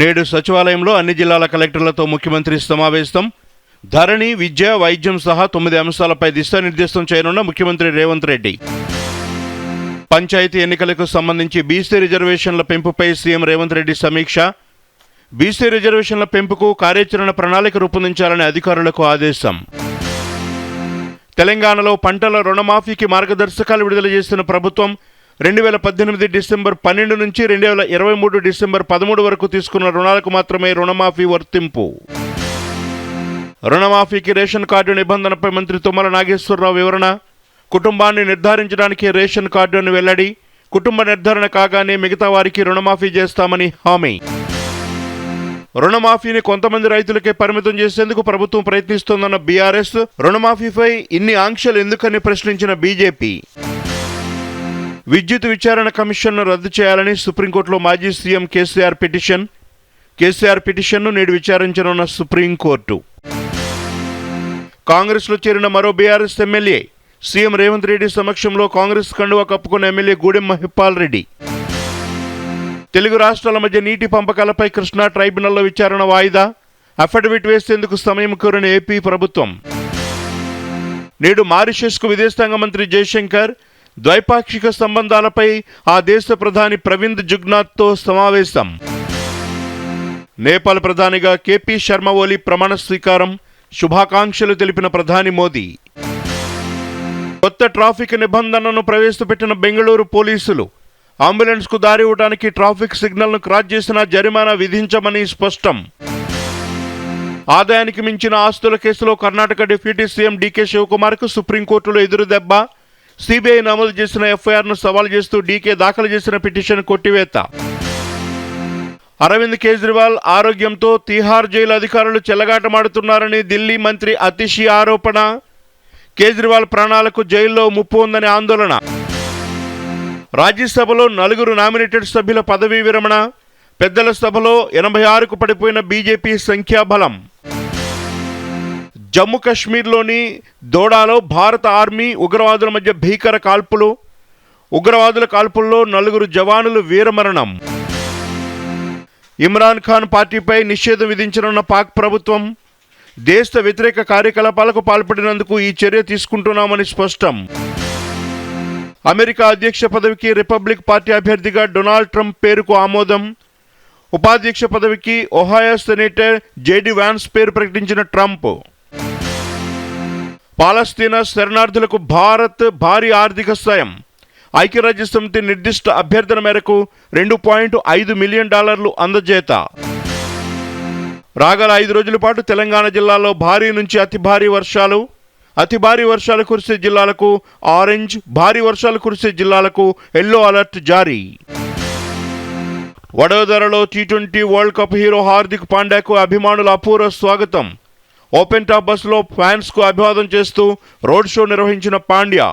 నేడు సచివాలయంలో అన్ని జిల్లాల కలెక్టర్లతో ముఖ్యమంత్రి సమావేశం. ధరణి విద్య వైద్యం సహా తొమ్మిది అంశాలపై దిశానిర్దేశం చేయనున్న ముఖ్యమంత్రి రేవంత్ రెడ్డి. పంచాయతీ ఎన్నికలకు సంబంధించి బీసీ రిజర్వేషన్ల పెంపుపై సీఎం రేవంత్ రెడ్డి సమీక్ష. బీసీ రిజర్వేషన్ల పెంపుకు కార్యాచరణ ప్రణాళిక రూపొందించాలని అధికారులకు ఆదేశం. తెలంగాణలో పంటల రుణమాఫీకి మార్గదర్శకాలు విడుదల చేసిన ప్రభుత్వం రెండు వేల పద్దెనిమిది డిసెంబర్ పన్నెండు నుంచి రెండు వేల ఇరవై మూడు డిసెంబర్ పదమూడు వరకు తీసుకున్న రుణాలకు మాత్రమే రుణమాఫీ వర్తింపు. రుణమాఫీకి రేషన్ కార్డు నిబంధనపై మంత్రి తుమ్మల నాగేశ్వరరావు వివరణ. కుటుంబాన్ని నిర్ధారించడానికి రేషన్ కార్డును వెల్లడి. కుటుంబ నిర్ధారణ కాగానే మిగతా వారికి రుణమాఫీ చేస్తామని హామీ. రుణమాఫీని కొంతమంది రైతులకే పరిమితం చేసేందుకు ప్రభుత్వం ప్రయత్నిస్తోందన్న బీఆర్ఎస్ రుణమాఫీపై ఇన్ని ఆంక్షలు ఎందుకని ప్రశ్నించిన బీజేపీ? విద్యుత్ విచారణ కమిషన్ను రద్దు చేయాలని సుప్రీంకోర్టులో మాజీ సీఎం కేసీఆర్ పిటిషన్. కేసీఆర్ పిటిషన్ను నేడు విచారించనున్న సుప్రీంకోర్టు. కాంగ్రెస్లో చేరిన మరో BRS MLA CM Revanth Reddy సమక్షంలో కాంగ్రెస్ కండువా కప్పుకున్న ఎమ్మెల్యే గూడెం మహిపాల్ రెడ్డి. తెలుగు రాష్ట్రాల మధ్య నీటి పంపకాలపై కృష్ణా ట్రైబ్యునల్లో విచారణ వాయిదా. అఫిడవిట్ వేసేందుకు సమయం కోరిన ఏపీ ప్రభుత్వం. నేడు మారిషస్కు విదేశాంగ మంత్రి జయశంకర్ ద్వైపాక్షిక సంబంధాలపై ఆ దేశ ప్రధాని ప్రవింద్ జుగ్నాథ్తో సమావేశం. నేపాల్ ప్రధానిగా కేపీ శర్మ ఓలీ ప్రమాణ స్వీకారం. శుభాకాంక్షలు తెలిపిన ప్రధాని మోదీ. కొత్త ట్రాఫిక్ నిబంధనను ప్రవేశపెట్టిన బెంగళూరు పోలీసులు. అంబులెన్స్కు దారి ఇవ్వడానికి ట్రాఫిక్ సిగ్నల్ను క్రాస్ చేసినా జరిమానా విధించమని స్పష్టం. ఆదాయానికి మించిన ఆస్తుల కేసులో కర్ణాటక డిప్యూటీ సీఎం డీకే శివకుమార్కు సుప్రీంకోర్టులో ఎదురు దెబ్బ సిబిఐ నమోదు చేసిన ఎఫ్ఐఆర్ను సవాల్ చేస్తూ డీకే దాఖలు చేసిన పిటిషన్ కొట్టివేత. అరవింద్ కేజ్రీవాల్ ఆరోగ్యంతో తీహార్ జైలు అధికారులు చెల్లగాటమాడుతున్నారని ఢిల్లీ మంత్రి అతిషి ఆరోపణ. కేజ్రీవాల్ ప్రాణాలకు జైల్లో ముప్పు ఉందని ఆందోళన. రాజ్యసభలో నలుగురు నామినేటెడ్ సభ్యుల పదవీ విరమణ. పెద్దల సభలో ఎనభై ఆరుకు పడిపోయిన బీజేపీ సంఖ్యాబలం. జమ్మూ కాశ్మీర్లోని దోడాలో భారత ఆర్మీ ఉగ్రవాదుల మధ్య భీకర కాల్పులు. ఉగ్రవాదుల కాల్పుల్లో నలుగురు జవానులు వీరమరణం. ఇమ్రాన్ ఖాన్ పార్టీపై నిషేధం విధించనున్న పాక్ ప్రభుత్వం. దేశ వ్యతిరేక కార్యకలాపాలకు పాల్పడినందుకు ఈ చర్య తీసుకుంటున్నామని స్పష్టం. అమెరికా అధ్యక్ష పదవికి రిపబ్లిక్ పార్టీ అభ్యర్థిగా డొనాల్డ్ ట్రంప్ పేరుకు ఆమోదం. ఉపాధ్యక్ష పదవికి ఒహాయో సెనేటర్ జేడి వ్యాన్స్ పేరు ప్రకటించిన ట్రంప్. పాలస్తీనా శరణార్థులకు భారత్ భారీ ఆర్థిక సాయం. ఐక్యరాజ్య సమితి నిర్దిష్ట అభ్యర్థన మేరకు రెండు పాయింట్ ఐదు మిలియన్ డాలర్లు అందజేత. రాగల ఐదు రోజుల పాటు తెలంగాణ జిల్లాలో భారీ నుంచి అతి భారీ వర్షాలు అతి భారీ వర్షాలు కురిసే జిల్లాలకు ఆరెంజ్ భారీ వర్షాలు కురిసే జిల్లాలకు ఎల్లో అలర్ట్ జారీ. వడోదరలో T twenty world cup hero Hardik పాండ్యాకు అభిమానుల అపూర్వ స్వాగతం. ఓపెన్ టాప్ బస్సులో ఫ్యాన్స్కు అభివాదం చేస్తూ రోడ్ షో నిర్వహించిన పాండ్యా.